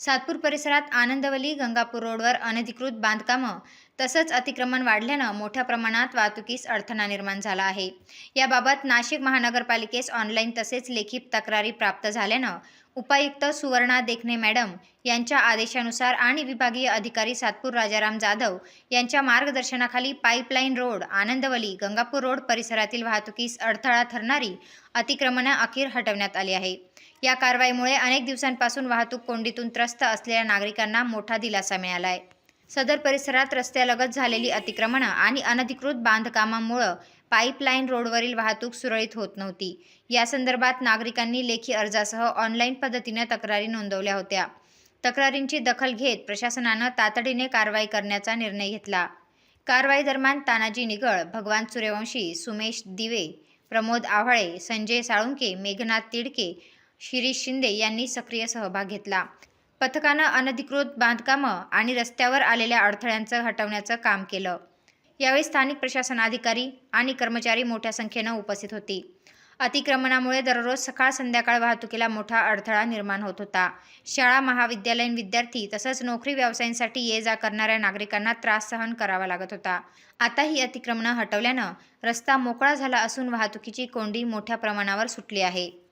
सातपूर परिसरात आनंदवली गंगापूर रोडवर अनधिकृत बांधकामं तसंच अतिक्रमण वाढल्यानं मोठ्या प्रमाणात वाहतुकीस अडथळा निर्माण झाला आहे. याबाबत नाशिक महानगरपालिकेस ऑनलाईन तसेच लेखी तक्रारी प्राप्त झाल्यानं उपायुक्त सुवर्णा देखणे मॅडम यांच्या आदेशानुसार आणि विभागीय अधिकारी सातपूर राजाराम जाधव यांच्या मार्गदर्शनाखाली pipeline road Anandvali Gangapur road परिसरातील वाहतुकीस अडथळा ठरणारी अतिक्रमणं अखेर हटवण्यात आली आहे. या कारवाईमुळे अनेक दिवसांपासून वाहतूक कोंडीतून त्रस्त असलेल्या नागरिकांना मोठा दिलासा मिळाला आहे सदर परिसरात रस्त्यालगत झालेली अतिक्रमणं आणि अनधिकृत बांधकामामुळं पाईपलाईन रोडवरील वाहतूक सुरळीत होत नव्हती. या संदर्भात नागरिकांनी लेखी अर्जासह ऑनलाईन पद्धतीने तक्रारी नोंदवल्या होत्या. तक्रारींची दखल घेत प्रशासनानं तातडीने कारवाई करण्याचा निर्णय घेतला. कारवाई दरम्यान तानाजी निगळ भगवान सूर्यवंशी सुमेश दिवे प्रमोद आव्हाळे संजय साळुंके मेघनाथ तिडके शिरीष शिंदे यांनी सक्रिय सहभाग घेतला. पथकानं अनधिकृत बांधकामं आणि रस्त्यावर आलेल्या अडथळ्यांचं हटवण्याचं काम केलं. यावेळी स्थानिक प्रशासन अधिकारी आणि कर्मचारी मोठ्या संख्येनं उपस्थित होती. अतिक्रमणामुळे दररोज सकाळ संध्याकाळ वाहतुकीला मोठा अडथळा निर्माण होत होता. शाळा महाविद्यालयीन विद्यार्थी तसंच नोकरी व्यवसायांसाठी ये जा करणाऱ्या नागरिकांना त्रास सहन करावा लागत होता. आता ही अतिक्रमणं हटवल्यानं रस्ता मोकळा झाला असून वाहतुकीची कोंडी मोठ्या प्रमाणावर सुटली आहे.